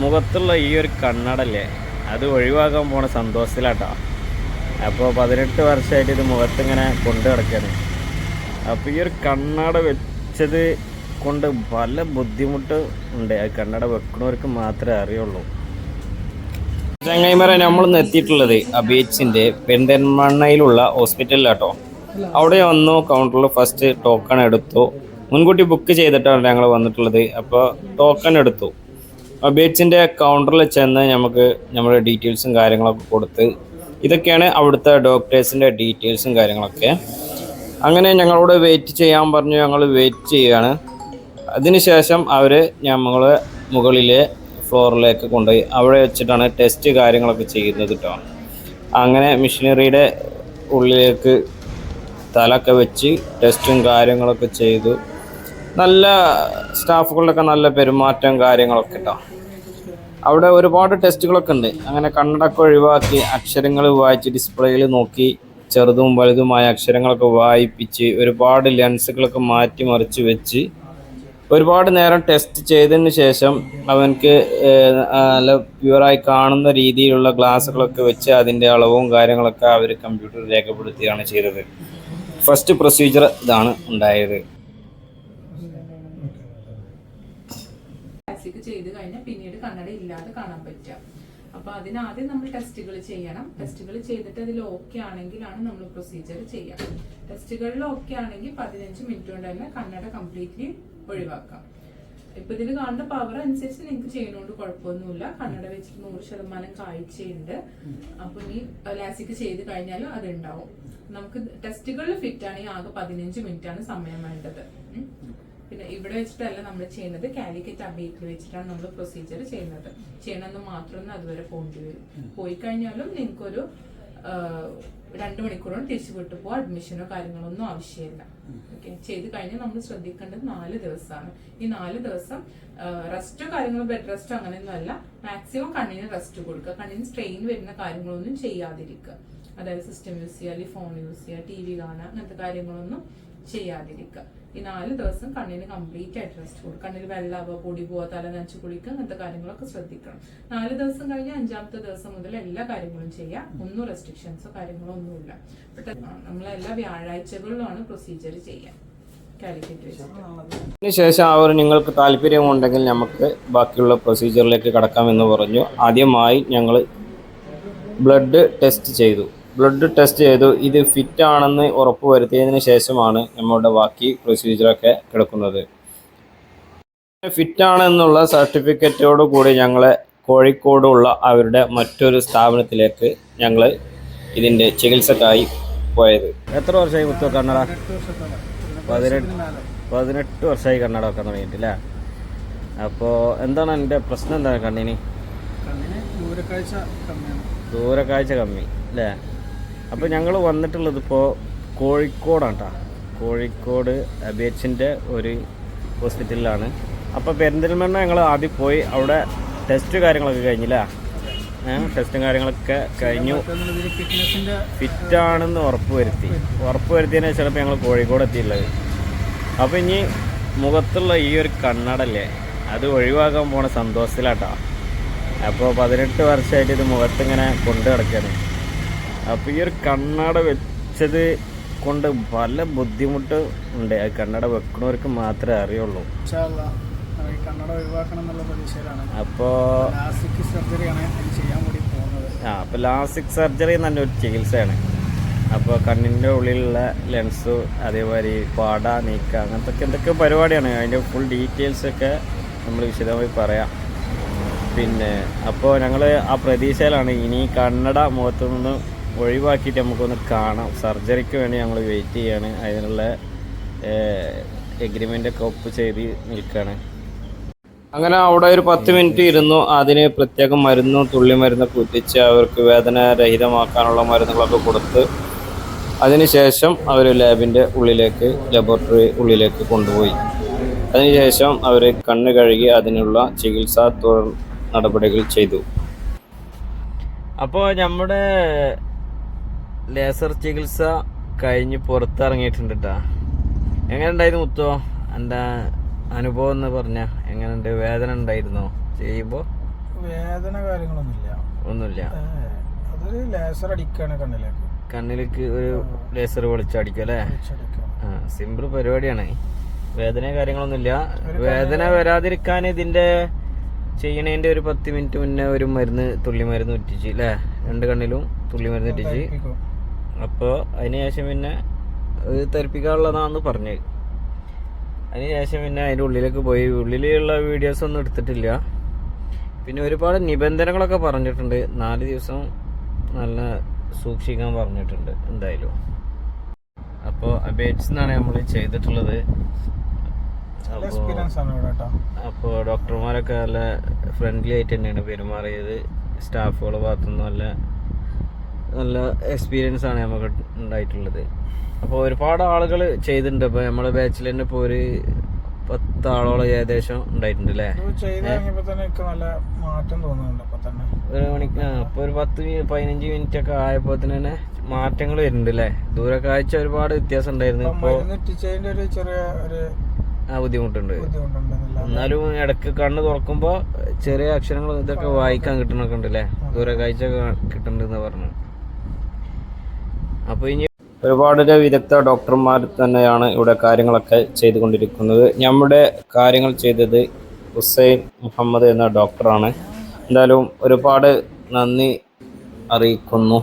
മുഖത്തുള്ള ഈ ഒരു കണ്ണടല്ലേ അത് ഒഴിവാക്കാൻ പോണ സന്തോഷത്തിലാട്ടോ. അപ്പോൾ പതിനെട്ട് വർഷമായിട്ട് ഇത് മുഖത്തിങ്ങനെ കൊണ്ടു കിടക്കുകയാണ് അപ്പോൾ ഈ ഒരു കണ്ണട വെച്ചത് കൊണ്ട് പല ബുദ്ധിമുട്ട് ഉണ്ട്. ആ കണ്ണട വെക്കുന്നവർക്ക് മാത്രമേ അറിയുള്ളൂ. നമ്മൾ എത്തിയിട്ടുള്ളത് അബീച്ചിന്റെ പെരിന്തൽമണ്ണയിലുള്ള ഹോസ്പിറ്റലിലാട്ടോ. അവിടെ വന്നു കൗണ്ടറിൽ ഫസ്റ്റ് ടോക്കൺ എടുത്തു. മുൻകൂട്ടി ബുക്ക് ചെയ്തിട്ടാണ് ഞങ്ങൾ വന്നിട്ടുള്ളത്. അപ്പോൾ ടോക്കൺ എടുത്തു. അബീച്ചിന്റെ കൗണ്ടറിൽ ചെന്ന് നമുക്ക് നമ്മുടെ ഡീറ്റെയിൽസും കാര്യങ്ങളൊക്കെ കൊടുത്ത് ഇതൊക്കെയാണ് അവിടുത്തെ ഡോക്ടേഴ്സിന്റെ ഡീറ്റെയിൽസും കാര്യങ്ങളൊക്കെ. അങ്ങനെ ഞങ്ങളോട് വെയിറ്റ് ചെയ്യാൻ പറഞ്ഞു ഞങ്ങൾ വെയിറ്റ് ചെയ്യുകയാണ് അതിനുശേഷം അവർ ഞങ്ങൾ മുകളിലെ ഫ്ലോറിലേക്ക് കൊണ്ടുപോയി. അവിടെ വെച്ചിട്ടാണ് ടെസ്റ്റ് കാര്യങ്ങളൊക്കെ ചെയ്യുന്നത് കേട്ടോ അങ്ങനെ മെഷീനറിയുടെ ഉള്ളിലേക്ക് തലൊക്കെ വെച്ച് ടെസ്റ്റും കാര്യങ്ങളൊക്കെ ചെയ്തു. നല്ല സ്റ്റാഫുകളുടെയൊക്കെ നല്ല പെരുമാറ്റം കാര്യങ്ങളൊക്കെ കേട്ടോ അവിടെ ഒരുപാട് ടെസ്റ്റുകളൊക്കെ ഉണ്ട്. അങ്ങനെ കണ്ണടക്കം ഒഴിവാക്കി അക്ഷരങ്ങൾ വായിച്ച് ഡിസ്പ്ലേയിൽ നോക്കി ചെറുതും വലുതുമായ അക്ഷരങ്ങളൊക്കെ വായിപ്പിച്ച് ഒരുപാട് ലെൻസുകളൊക്കെ മാറ്റി മറിച്ച് വെച്ച് ഒരുപാട് നേരം ടെസ്റ്റ് ചെയ്തതിന് ശേഷം അവനക്ക് നല്ല പ്യുവറായി കാണുന്ന രീതിയിലുള്ള ഗ്ലാസ്സുകളൊക്കെ വെച്ച് അതിന്റെ അളവും കാര്യങ്ങളൊക്കെ അവർ കമ്പ്യൂട്ടറിൽ രേഖപ്പെടുത്തുകയാണ് ചെയ്തത്. ഫസ്റ്റ് പ്രൊസീജിയർ ഇതാണ് ഉണ്ടായത്. ലാസിക് ചെയ്ത് കഴിഞ്ഞാൽ പിന്നീട് കണ്ണട ഇല്ലാതെ കാണാൻ പറ്റുക. അപ്പൊ അതിനാദ്യം നമ്മൾ ടെസ്റ്റുകൾ ചെയ്യണം. ടെസ്റ്റുകൾ ചെയ്തിട്ട് അതിൽ ഓക്കെ ആണെങ്കിലാണ് നമ്മൾ പ്രൊസീജിയർ ചെയ്യുക ടെസ്റ്റുകളിൽ ഓക്കെ ആണെങ്കിൽ പതിനഞ്ച് മിനിറ്റ് കൊണ്ട് തന്നെ കണ്ണട കംപ്ലീറ്റ്ലി ഒഴിവാക്കാം. ഇപ്പൊ ഇതിൽ കാണുന്ന പവർ അനുസരിച്ച് നിങ്ങൾക്ക് ചെയ്യുന്നതുകൊണ്ട് കുഴപ്പമൊന്നുമില്ല. കണ്ണട വെച്ചിട്ട് നൂറ് ശതമാനം കാഴ്ചയുണ്ട്. അപ്പൊ ഇനി ലാസിക്ക് ചെയ്ത് കഴിഞ്ഞാലും അത് ഉണ്ടാവും നമുക്ക് ടെസ്റ്റുകളിൽ ഫിറ്റ് ആണെങ്കിൽ ആകെ പതിനഞ്ച് മിനിറ്റ് ആണ് സമയം വേണ്ടത്. പിന്നെ ഇവിടെ വെച്ചിട്ടല്ല നമ്മൾ ചെയ്യുന്നത്. കാലിക്കറ്റ് അബേറ്റിൽ വെച്ചിട്ടാണ് നമ്മൾ പ്രൊസീജിയർ ചെയ്യുന്നത്. ചെയ്യണമെന്ന് മാത്രമൊന്നും അതുവരെ പോകേണ്ടി വരും. പോയി കഴിഞ്ഞാലും നിങ്ങൾക്കൊരു രണ്ട് മണിക്കൂറോളം തിരിച്ചു വിട്ടു പോകാൻ അഡ്മിഷനോ കാര്യങ്ങളോ ഒന്നും ആവശ്യമില്ല ഓക്കെ ചെയ്ത് കഴിഞ്ഞാൽ നമ്മൾ ശ്രദ്ധിക്കേണ്ടത് നാല് ദിവസമാണ്. ഈ നാല് ദിവസം റെസ്റ്റോ കാര്യങ്ങളോ ബെഡ് റെസ്റ്റോ അങ്ങനെയൊന്നും അല്ല. മാക്സിമം കണ്ണിന് റെസ്റ്റ് കൊടുക്കുക. കണ്ണിന് സ്ട്രെയിൻ വരുന്ന കാര്യങ്ങളൊന്നും ചെയ്യാതിരിക്കുക. അതായത് സിസ്റ്റം യൂസ് ചെയ്യുക അല്ലെങ്കിൽ ഫോൺ യൂസ് ചെയ്യുക ടി വി കാണുക അങ്ങനത്തെ കാര്യങ്ങളൊന്നും ചെയ്യാതിരിക്കുക. ഈ നാല് ദിവസം കണ്ണിന് കംപ്ലീറ്റ് ആയിട്ട് റെസ്റ്റ് കൊടുക്കും. കണ്ണിൽ വെള്ളാവുക പൊടി പോവുക തല നനച്ച് കുളിക്കുക അങ്ങനത്തെ കാര്യങ്ങളൊക്കെ ശ്രദ്ധിക്കണം. നാല് ദിവസം കഴിഞ്ഞ് അഞ്ചാമത്തെ ദിവസം മുതൽ എല്ലാ കാര്യങ്ങളും ചെയ്യാം ഒന്നും റെസ്ട്രിക്ഷൻസോ കാര്യങ്ങളോ ഒന്നുമില്ല. നമ്മളെല്ലാ വ്യാഴാഴ്ചകളിലുമാണ് പ്രൊസീജിയർ ചെയ്യാം അതിനുശേഷം അവർ നിങ്ങൾക്ക് താല്പര്യമുണ്ടെങ്കിൽ നമുക്ക് ബാക്കിയുള്ള പ്രൊസീജിയറിലേക്ക് കടക്കാമെന്ന് പറഞ്ഞു. ആദ്യമായി ഞങ്ങൾ ബ്ലഡ് ടെസ്റ്റ് ചെയ്തു. ബ്ലഡ് ടെസ്റ്റ് ചെയ്തു. ഇത് ഫിറ്റ് ആണെന്ന് ഉറപ്പ് വരുത്തിയതിന് ശേഷമാണ് നമ്മളുടെ ബാക്കി പ്രൊസീജിയറൊക്കെ കിടക്കുന്നത്. ഫിറ്റ് ആണെന്നുള്ള സർട്ടിഫിക്കറ്റോട് കൂടി ഞങ്ങളെ കോഴിക്കോടുള്ള അവരുടെ മറ്റൊരു സ്ഥാപനത്തിലേക്ക് ഞങ്ങൾ ഇതിന്റെ ചികിത്സക്കായി പോയത്. എത്ര വർഷമായി കുത്തു കണ്ണട പതിനെട്ട് പതിനെട്ട് വർഷമായി കണ്ണട വെക്കാൻ തുടങ്ങിയിട്ട് അല്ലേ അപ്പോൾ എന്താണ് എന്റെ പ്രശ്നം എന്താണ് കണ്ണിന്? കണ്ണിന് ദൂരക്കാഴ്ച കമ്മിയാണ്. ദൂരക്കാഴ്ച കമ്മി അല്ലേ അപ്പോൾ ഞങ്ങൾ വന്നിട്ടുള്ളത് ഇപ്പോൾ കോഴിക്കോടാണ് കേട്ടോ കോഴിക്കോട് അബേച്ചിന്റെ ഒരു ഹോസ്പിറ്റലിലാണ്. അപ്പോൾ പെരിന്തൽമണ്ണ ഞങ്ങൾ ആദ്യം പോയി അവിടെ ടെസ്റ്റ് കാര്യങ്ങളൊക്കെ കഴിഞ്ഞില്ല? ടെസ്റ്റും കാര്യങ്ങളൊക്കെ കഴിഞ്ഞു. ഫിറ്റാണെന്ന് ഉറപ്പ് വരുത്തി. ഉറപ്പ് വരുത്തിയതിനെ ചിലപ്പോൾ ഞങ്ങൾ കോഴിക്കോട് എത്തിയുള്ളത് അപ്പോൾ ഇനി മുഖത്തുള്ള ഈ ഒരു കണ്ണടല്ലേ അത് ഒഴിവാക്കാൻ പോണ സന്തോഷത്തിലാട്ടോ. അപ്പോൾ പതിനെട്ട് വർഷമായിട്ട് ഇത് മുഖത്തിങ്ങനെ കൊണ്ടു കിടക്കുകയാണ് അപ്പോൾ ഈ ഒരു കണ്ണട വെച്ചത് കൊണ്ട് പല ബുദ്ധിമുട്ട് ഉണ്ട്. ആ കണ്ണട വെക്കണവർക്ക് മാത്രമേ അറിയുള്ളൂ. അപ്പോൾ ആ അപ്പോൾ ലാസിക് സർജറി നല്ലൊരു ചികിത്സയാണ്. അപ്പോൾ കണ്ണിന്റെ ഉള്ളിലുള്ള ലെൻസ് അതേമാതിരി പാട നീക്ക അങ്ങനത്തെ എന്തൊക്കെ പരിപാടിയാണ്. അതിന്റെ ഫുൾ ഡീറ്റെയിൽസ് ഒക്കെ നമ്മൾ വിശദമായി പറയാം. പിന്നെ അപ്പോൾ ഞങ്ങൾ ആ പ്രതീക്ഷയിലാണ് ഇനി കണ്ണട മുഖത്തു നിന്ന് ഒഴിവാക്കിയിട്ട് നമുക്കൊന്ന് കാണാം. സർജറിക്ക് വേണ്ടി ഞങ്ങൾ വെയിറ്റ് ചെയ്യാണ്. അതിനുള്ള എഗ്രിമെന്റൊക്കെ ഒപ്പ് ചെയ്ത് നിൽക്കുകയാണ് അങ്ങനെ അവിടെ ഒരു പത്ത് മിനിറ്റ് ഇരുന്നു. അതിന് പ്രത്യേകം മരുന്നും തുള്ളി മരുന്നൊക്കെ കുത്തിച്ച് അവർക്ക് വേദന രഹിതമാക്കാനുള്ള മരുന്നുകളൊക്കെ കൊടുത്ത് അതിനുശേഷം അവർ ലാബിന്റെ ഉള്ളിലേക്ക് ലബോറട്ടറി ഉള്ളിലേക്ക് കൊണ്ടുപോയി. അതിനുശേഷം അവർ കണ്ണ് കഴുകി അതിനുള്ള ചികിത്സാ തുടർ നടപടികൾ ചെയ്തു. അപ്പോൾ നമ്മുടെ ലേസർ ചികിത്സ കഴിഞ്ഞ് പുറത്തിറങ്ങിയിട്ടുണ്ട് കേട്ടോ എങ്ങനെ ഉണ്ടായിരുന്നു മുത്തോ? എന്റെ അനുഭവം എന്ന് പറഞ്ഞ എങ്ങനെയുണ്ട്? വേദന ഉണ്ടായിരുന്നോ? ചെയ്യുമ്പോൾ വേദന കാര്യങ്ങളൊന്നുമില്ല. ഒന്നുമില്ല. അതൊരു ലേസർ അടിക്കാണ് കണ്ണിലേക്ക്. കണ്ണിലേക്ക് ഒരു ലേസർ പൊളിച്ചടിക്കും അല്ലേ? ആ സിമ്പിൾ പരിപാടിയാണ്. വേദന കാര്യങ്ങളൊന്നുമില്ല. വേദന വരാതിരിക്കാൻ ഇതിന്റെ ചെയ്യണതിന്റെ ഒരു പത്ത് മിനിറ്റ് മുന്നേ ഒരു മരുന്ന് തുള്ളി മരുന്ന് ഉറ്റിച്ച് അല്ലേ രണ്ട് കണ്ണിലും തുള്ളി മരുന്ന് ഉറ്റിച്ച്. അപ്പോൾ അതിന് ശേഷം പിന്നെ അത് തെറിപ്പിക്കാനുള്ളതാണെന്ന് പറഞ്ഞത് അതിന് ശേഷം പിന്നെ അതിന്റെ ഉള്ളിലേക്ക് പോയി. ഉള്ളിലുള്ള വീഡിയോസ് ഒന്നും എടുത്തിട്ടില്ല. പിന്നെ ഒരുപാട് നിബന്ധനകളൊക്കെ പറഞ്ഞിട്ടുണ്ട്. നാല് ദിവസം നല്ല സൂക്ഷിക്കാൻ പറഞ്ഞിട്ടുണ്ട് എന്തായാലും. അപ്പോൾ എന്നാണ് നമ്മൾ ചെയ്തിട്ടുള്ളത്. അപ്പോൾ ഡോക്ടർമാരൊക്കെ നല്ല ഫ്രണ്ട്ലി ആയിട്ട് തന്നെയാണ് പെരുമാറിയത്. സ്റ്റാഫുകളുടെ ഭാഗത്തുനിന്ന് നല്ല നല്ല എക്സ്പീരിയൻസ് ആണ് നമുക്ക് ഉണ്ടായിട്ടുള്ളത്. അപ്പോൾ ഒരുപാട് ആളുകൾ ചെയ്തിട്ടുണ്ട്. ഇപ്പോൾ നമ്മുടെ ബാച്ചിൽ തന്നെ ഇപ്പോൾ ഒരു പത്താളോളം ഏകദേശം ഉണ്ടായിട്ടുണ്ട് അല്ലേ നല്ല മാറ്റം തോന്നുന്നുണ്ട് ഒരു മണിക്ക് ഇപ്പോൾ ഒരു പത്ത് പതിനഞ്ച് മിനിറ്റ് ഒക്കെ ആയപ്പോൾ തന്നെ മാറ്റങ്ങൾ വരുന്നുണ്ട് അല്ലേ ദൂരക്കാഴ്ച ഒരുപാട് വ്യത്യാസം ഉണ്ടായിരുന്നു. ഇപ്പോൾ ഒരു ചെറിയ ഒരു ആ ബുദ്ധിമുട്ടുണ്ട്. എന്നാലും ഇടയ്ക്ക് കണ്ണ് തുറക്കുമ്പോൾ ചെറിയ അക്ഷരങ്ങൾ ഇതൊക്കെ വായിക്കാൻ കിട്ടണൊക്കെ ഉണ്ട് അല്ലേ ദൂരക്കാഴ്ച കിട്ടുന്നുണ്ടെന്ന് പറഞ്ഞു. അപ്പോൾ ഇനി ഒരുപാട് വിദഗ്ധ ഡോക്ടർമാർ തന്നെയാണ് ഇവിടെ കാര്യങ്ങളൊക്കെ ചെയ്തുകൊണ്ടിരിക്കുന്നത്. നമ്മുടെ കാര്യങ്ങൾ ചെയ്തത് ഹുസൈൻ മുഹമ്മദ് എന്ന ഡോക്ടറാണ്. എന്തായാലും ഒരുപാട് നന്ദി അറിയിക്കുന്നു.